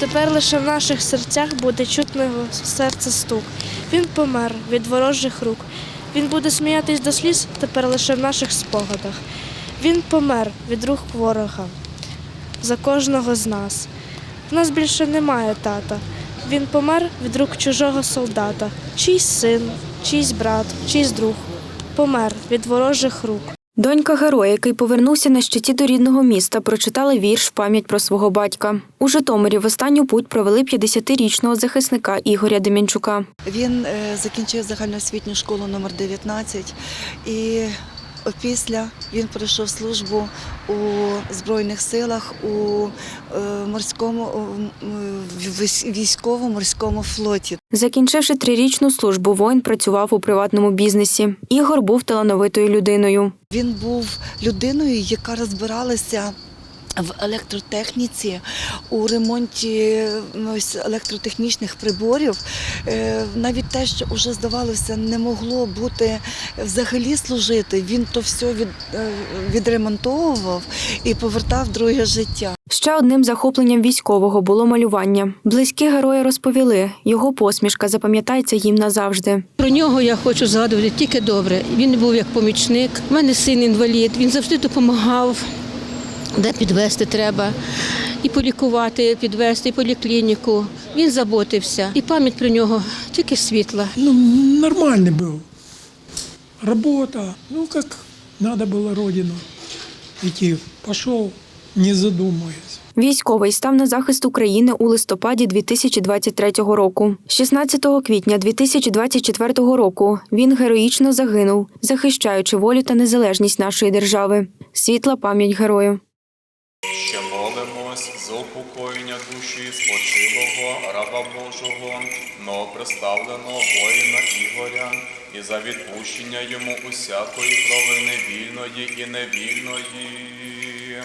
Тепер лише в наших серцях буде чутно його серце стук. Він помер від ворожих рук. Він буде сміятись до сліз тепер лише в наших спогадах. Він помер від рук ворога за кожного з нас. В нас більше немає тата. Він помер від рук чужого солдата, чийсь син, чийсь брат, чийсь друг. Помер від ворожих рук. Донька героя, який повернувся на щиті до рідного міста, прочитала вірш в пам'ять про свого батька. У Житомирі в останню путь провели 50-річного захисника Ігоря Демінчука. Він е, закінчив загальноосвітню школу номер 19 і після він пройшов службу у Збройних силах у е, морському військово-морському флоті. Закінчивши трирічну службу, воїн працював у приватному бізнесі. Ігор був талановитою людиною. Він був людиною, яка розбиралася. В електротехніці у ремонті ось, електротехнічних приборів, Е, навіть те, що вже здавалося, не могло бути взагалі служити. Він то все від, е, відремонтовував і повертав друге життя. Ще одним захопленням військового було малювання. Близькі герої розповіли, його посмішка запам'ятається їм назавжди. Про нього я хочу згадувати тільки добре. Він був як помічник. У мене син інвалід. Він завжди допомагав, де підвести треба. І полікувати, підвести, і поліклініку. Він заботився. І пам'ять про нього тільки світла. Ну, нормальный был. Работа, ну, как надо было родину идти. Пошел, не задумываясь. Військовий став на захист України у листопаді 2023 року. 16 квітня 2024 року він героїчно загинув, захищаючи волю та незалежність нашої держави. Світла пам'ять герою. Ще за упокоєння душі спочилого раба Божого, новоприставленого воїна Ігоря, і за відпущення йому усякої провини вільної і невільної.